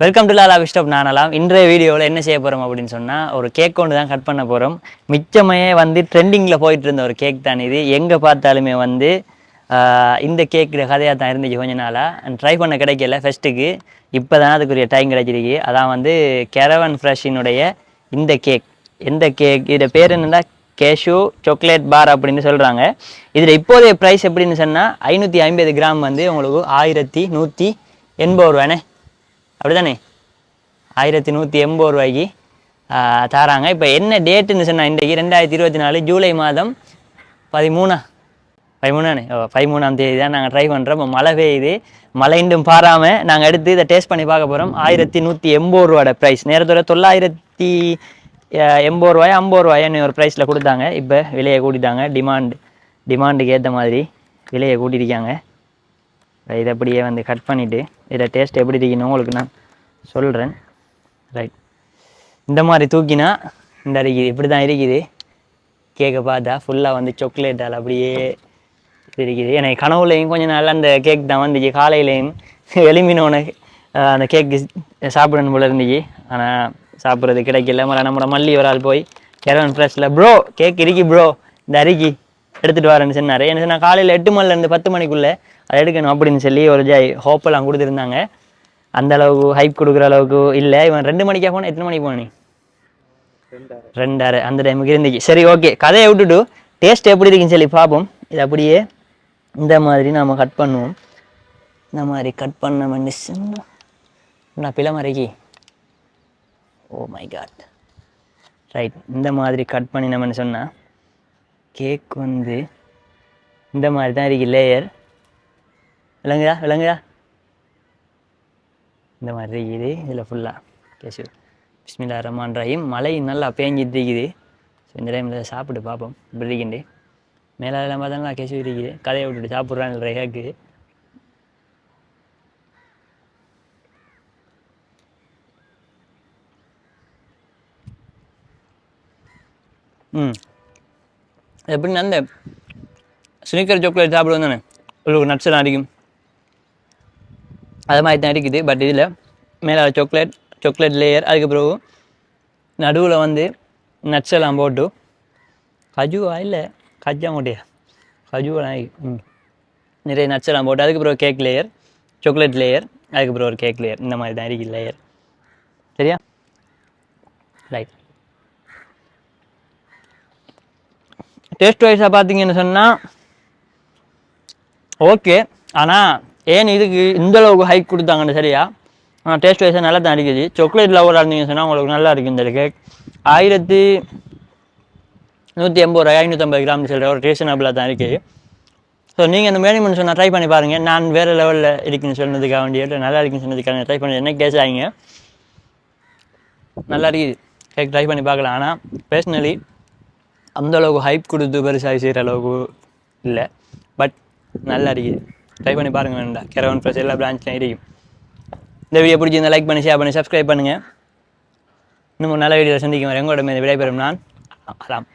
Welcome to லாலா விஷ்டப் நானலாம் இன்றைய வீடியோவில் என்ன செய்ய போகிறோம் அப்படின்னு சொன்னால் ஒரு கேக் ஒன்று தான் கட் பண்ண போகிறோம் மிச்சமே வந்து ட்ரெண்டிங்கில் போயிட்டு இருந்த ஒரு கேக் தான் இது. எங்கே பார்த்தாலுமே வந்து இந்த கேக்கு கதையாக தான் இருந்துச்சு கொஞ்ச நாளாக ட்ரை பண்ண கிடைக்கல ஃபெஸ்ட்டுக்கு இப்போ தான் அதுக்குரிய டைம் கிடைச்சிருக்கு. அதான் வந்து கெரவன் ஃப்ரெஷ்ஷினுடைய இந்த கேக் எந்த கேக் இதோட பேர் என்னன்னா கேஷு சாக்லேட் பார் அப்படின்னு சொல்கிறாங்க இதில் இப்போதைய ப்ரைஸ் எப்படின்னு சொன்னால் ஐநூற்றி ஐம்பது கிராம் வந்து உங்களுக்கு ஆயிரத்தி நூற்றி எண்பது அப்படி அப்படிதானே? ஆயிரத்தி நூற்றி எண்பது ரூபாய்க்கு தராங்க. இப்போ என்ன டேட்டுன்னு சொன்னால் இன்றைக்கு ரெண்டாயிரத்தி இருபத்தி நாலு ஜூலை மாதம் பதிமூணா. பதிமூணானே? ஓ பதிமூணாம் தேதி தான் நாங்கள் ட்ரை பண்ணுறோம் இப்போ மழை பெய்யுது. மழை பாராமல் நாங்கள் எடுத்து இதை டேஸ்ட் பண்ணி பார்க்க போகிறோம் ஆயிரத்தி நூற்றி எண்பது ரூபாயோட ப்ரைஸ் நேரத்தோட தொள்ளாயிரத்தி எண்பது ரூபாய் ஐம்பது ரூபாய்னு ஒரு ப்ரைஸில் கொடுத்தாங்க. இப்போ விலையை கூட்டிட்டாங்க. டிமாண்ட் டிமாண்டுக்கு ஏற்ற மாதிரி விலையை கூட்டியிருக்காங்க. இதை அப்படியே வந்து கட் பண்ணிவிட்டு இதில் டேஸ்ட் எப்படி இருக்கணும் உங்களுக்கு நான் சொல்கிறேன் ரைட் இந்த மாதிரி தூக்கினா இந்த இருக்குது இப்படி தான் இருக்குது கேக்கை பார்த்தா ஃபுல்லாக வந்து சாக்லேட்டால் அப்படியே இருக்குது. எனக்கு கனவுலையும் கொஞ்சம் நாள் அந்த கேக் தான் வந்துச்சு. காலையிலையும் எலுமினோன அந்த கேக்கு சாப்பிடணும் போல இருந்துச்சு. ஆனால் சாப்பிட்றது கிடைக்கல. மறு நம்மளோட மல்லி ஒரு ஆள் போய் கெரவன் ஃப்ரெஷ்ஷில் ப்ரோ கேக் இருக்கு ப்ரோ இந்த அரிக்கி எடுத்துகிட்டு வரேன்னு சொன்னார். என்ன நான் காலையில் எட்டு மணிலேருந்து பத்து மணிக்குள்ளே அதை எடுக்கணும் அப்படின்னு சொல்லி ஒரு ஜாய் ஹோப்பெல்லாம் கொடுத்துருந்தாங்க. அந்த அளவுக்கு ஹைப் கொடுக்குற அளவுக்கு இல்லை. இவன் ரெண்டு மணிக்காக போனால் எத்தனை மணிக்கு போனி ரெண்டாறு. அந்த டைமுக்கு இருந்துச்சு. சரி ஓகே கதையை விட்டுட்டு டேஸ்ட் எப்படி இருக்குன்னு சொல்லி பார்ப்போம். இது அப்படியே இந்த மாதிரி நாம் கட் பண்ணுவோம். இந்த மாதிரி கட் பண்ண மனுஷன் நான் பிள மறைக்கி ஓ மை காட் ரைட் இந்த மாதிரி கட் பண்ணினோம்னு சொன்னால் கேக் வந்து இந்த மாதிரி தான் இருக்கு லேயர் விளங்குதா விளங்குதா இந்த மாதிரி இருக்குது இதில் ஃபுல்லாக கேஷு பிஸ்மில்லா ரஹ்மான் ரஹீம் மழை நல்லா பேஞ்சிட்டு இருக்குது. ஸோ இந்த டைமில் சாப்பிட்டு பார்ப்போம். இப்படி இருக்குண்டு. மேலே எல்லாம் பார்த்தோம்னா கேசு இருக்குது. கதையை விட்டுட்டு சாப்பிட்றாங்க ரேக்கு ம். எப்படின்னா அந்த ஸ்னீக்கர் சாக்லேட் சாப்பிடுவோம் தானே? உங்களுக்கு நட்ஸ் எல்லாம் அடிக்கும். அது மாதிரி தான் இருக்குது. பட் இதில் மேலே சாக்லேட் சாக்லேட் லேயர் அதுக்கு பிறகு நடுவில் வந்து நட்ஸ் எல்லாம் போட்டு கஜுவா இல்லை கஜா மூட்டையா? கஜுவெல்லாம் ம். நிறைய நட்ஸ் எல்லாம் போட்டு அதுக்கு பிறகு கேக் லேயர் சாக்லேட் லேயர் அதுக்கு பிறகு ஒரு கேக் லேயர் இந்த மாதிரி தான் இருக்குது லேயர் சரியா? ரைட் டேஸ்ட் வைஸாக பார்த்தீங்கன்னு சொன்னால் ஓகே ஆனால் ஏன் இதுக்கு இந்த அளவுக்கு ஹைக் கொடுத்தாங்கன்னு சரியா? டேஸ்ட் வைஸாக நல்லா தான் இருக்குது சாக்லேட் லவராக இருந்தீங்கன்னு சொன்னால் உங்களுக்கு நல்லா இருக்குது இந்த கேக் ஆயிரத்தி நூற்றி எண்பது ரூபாய் ஐநூற்றம்பது கிராம் சொல்கிற ஒரு ரீசனபிளாக தான் இருக்குது ஸோ நீங்கள் இந்த மேனிமெண்ட் சொன்னால் ட்ரை பண்ணி பாருங்கள் நான் வேறு லெவலில் இருக்குன்னு சொன்னதுக்காக வேண்டிய நல்லா இருக்குன்னு சொன்னதுக்காக ட்ரை பண்ணி என்ன கேஸ் ஆகிங்க நல்லா இருக்குது. கேக் ட்ரை பண்ணி பார்க்கலாம். ஆனால் பர்சனலி அந்த அளவுக்கு ஹைப் கொடுத்து பெருசாக செய்கிற அளவுக்கு இல்லை. பட் நல்லா இருக்குது. ட்ரை பண்ணி பாருங்க வேண்டா கெரவன் ப்ளஸ் எல்லா பிரான்ச்லையும் இருக்கும் இந்த வீடியோ பிடிச்சிருந்தா லைக் பண்ணி ஷேர் பண்ணி சப்ஸ்கிரைப் பண்ணுங்கள் இன்னும் ஒரு நல்ல வீடியோவில் சந்திக்கும் வரை எங்களோட மீது விடைபெறும் நான் அலாம்.